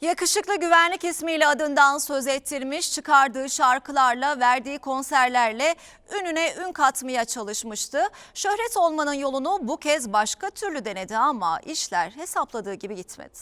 Yakışıklı güvenlik ismiyle adından söz ettirmiş, çıkardığı şarkılarla, verdiği konserlerle ününe ün katmaya çalışmıştı. Şöhret olmanın yolunu bu kez başka türlü denedi ama işler hesapladığı gibi gitmedi.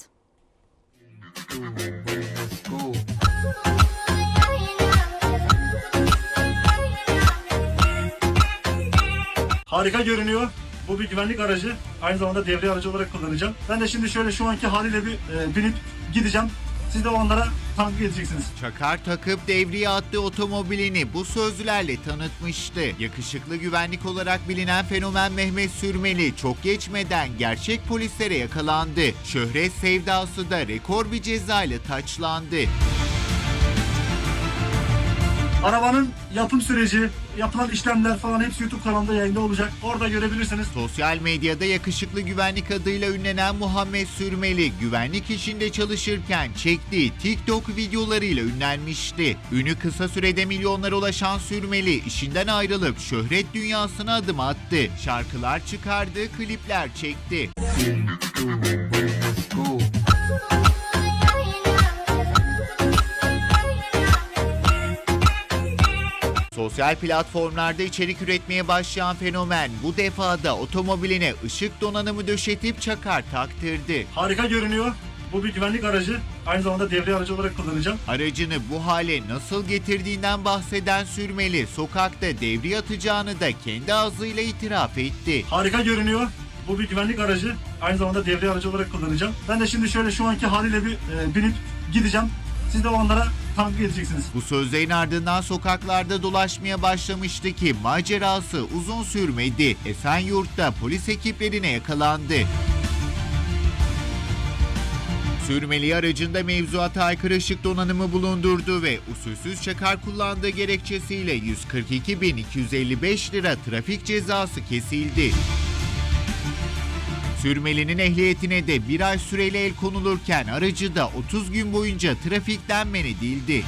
Harika görünüyor. Bu bir güvenlik aracı. Aynı zamanda devre aracı olarak kullanacağım. Ben de şimdi şöyle şu anki haliyle bir e, binip gideceğim. Siz de onlara takip edeceksiniz. Çakar takıp devriye attığı otomobilini bu sözlerle tanıtmıştı. Yakışıklı güvenlik olarak bilinen fenomen Mehmet Sürmeli çok geçmeden gerçek polislere yakalandı. Şöhret sevdası da rekor bir ceza ile taçlandı. Arabanın yapım süreci, yapılan işlemler falan hepsi YouTube kanalında yayında olacak. Orada görebilirsiniz. Sosyal medyada yakışıklı güvenlik adıyla ünlenen Muhammed Sürmeli, güvenlik işinde çalışırken çektiği TikTok videolarıyla ünlenmişti. Ünü kısa sürede milyonlara ulaşan Sürmeli, işinden ayrılıp şöhret dünyasına adım attı. Şarkılar çıkardı, klipler çekti. Sosyal platformlarda içerik üretmeye başlayan fenomen bu defada otomobiline ışık donanımı döşetip çakar taktırdı. Harika görünüyor. Bu bir güvenlik aracı. Aynı zamanda devre aracı olarak kullanacağım. Aracını bu hale nasıl getirdiğinden bahseden sürmeli sokakta devri atacağını da kendi ağzıyla itiraf etti. Harika görünüyor. Bu bir güvenlik aracı. Aynı zamanda devre aracı olarak kullanacağım. Ben de şimdi şöyle şu anki haliyle bir e, binip gideceğim. Siz de onlara takip edeceksiniz. Bu sözlerin ardından sokaklarda dolaşmaya başlamıştı ki macerası uzun sürmedi. Esenyurt'ta polis ekiplerine yakalandı. Sürmeli aracında mevzuata aykırı ışık donanımı bulundurdu ve usulsüz çakar kullandığı gerekçesiyle 142.255 lira trafik cezası kesildi. Sürmeli'nin ehliyetine de bir ay süreyle el konulurken aracı da 30 gün boyunca trafikten men edildi.